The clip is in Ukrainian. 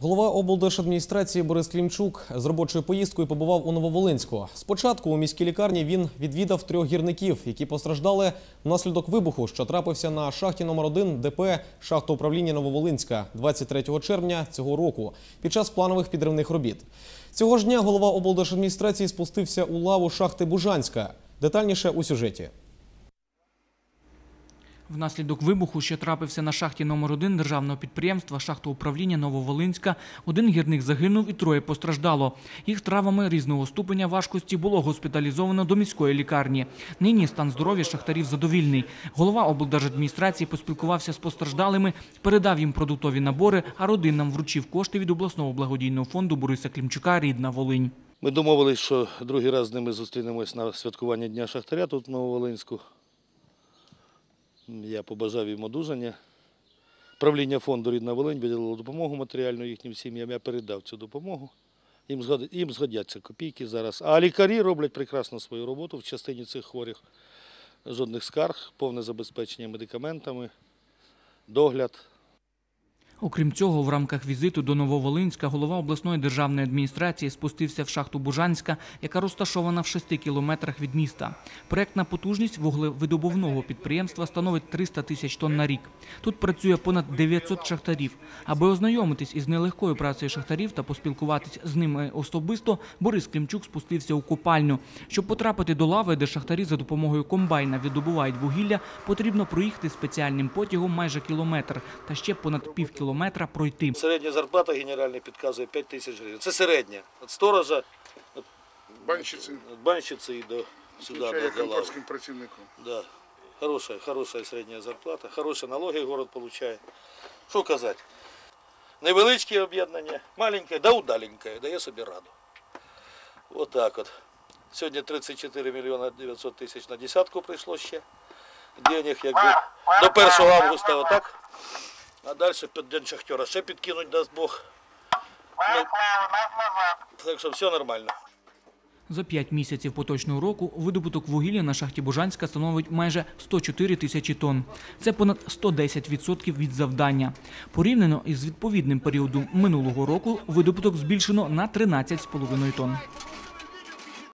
Голова облдержадміністрації Борис Клімчук з робочою поїздкою побував у Нововолинську. Спочатку у міській лікарні він відвідав трьох гірників, які постраждали внаслідок вибуху, що трапився на шахті номер 1 ДП шахта управління Нововолинська 23 червня цього року під час планових підривних робіт. Цього ж дня голова облдержадміністрації спустився у лаву шахти Бужанська. Детальніше у сюжеті. Внаслідок вибуху, що трапився на шахті номер 1 державного підприємства «Шахтоуправління Нововолинська», один гірник загинув і троє постраждало. Їх травмами різного ступеня важкості було госпіталізовано до міської лікарні. Нині стан здоров'я шахтарів задовільний. Голова облдержадміністрації поспілкувався з постраждалими, передав їм продуктові набори, а родинам вручив кошти від обласного благодійного фонду Бориса Клімчука «Рідна Волинь». Ми домовились, що другий раз з ними зустрінемось на святкування Дня Шахтаря тут в Нововолинську. Я побажав їм одужання. Правління фонду Рідна Волинь виділило допомогу матеріальну їхнім сім'ям. Я передав цю допомогу. Їм, згодяться копійки зараз. А лікарі роблять прекрасно свою роботу в частині цих хворих. Жодних скарг, повне забезпечення медикаментами, догляд. Окрім цього, в рамках візиту до Нововолинська голова обласної державної адміністрації спустився в шахту Бужанська, яка розташована в 6 кілометрах від міста. Проектна потужність вуглевидобувного підприємства становить 300 тисяч тонн на рік. Тут працює понад 900 шахтарів. Аби ознайомитись із нелегкою працею шахтарів та поспілкуватись з ними особисто, Борис Клімчук спустився у копальню. Щоб потрапити до лави, де шахтарі за допомогою комбайна видобувають вугілля, потрібно проїхати спеціальним потягом майже кілометр та ще понад пів кілометра пройти. Середня зарплата генеральна підказує 5 тисяч гривень. Це середня. Від сторожа, Банщиці, від банщиці і до сюди, конторським працівником. Да. Хорошая, хорошая середня зарплата, хороші налоги город получає. Що казати? Невеличке об'єднання, маленьке, да удаленьке, дає собі раду. Отак от. Сьогодні 34 мільйони 900 тисяч на десятку прийшло ще. Денег якби до 1 августа отак. А далі під День Шахтера ще підкинуть, дасть Бог. Ну, так що все нормально. За п'ять місяців поточного року видобуток вугілля на шахті Бужанська становить майже 104 тисячі тонн. Це понад 110% від завдання. Порівняно із відповідним періодом минулого року видобуток збільшено на 13,5 тонн.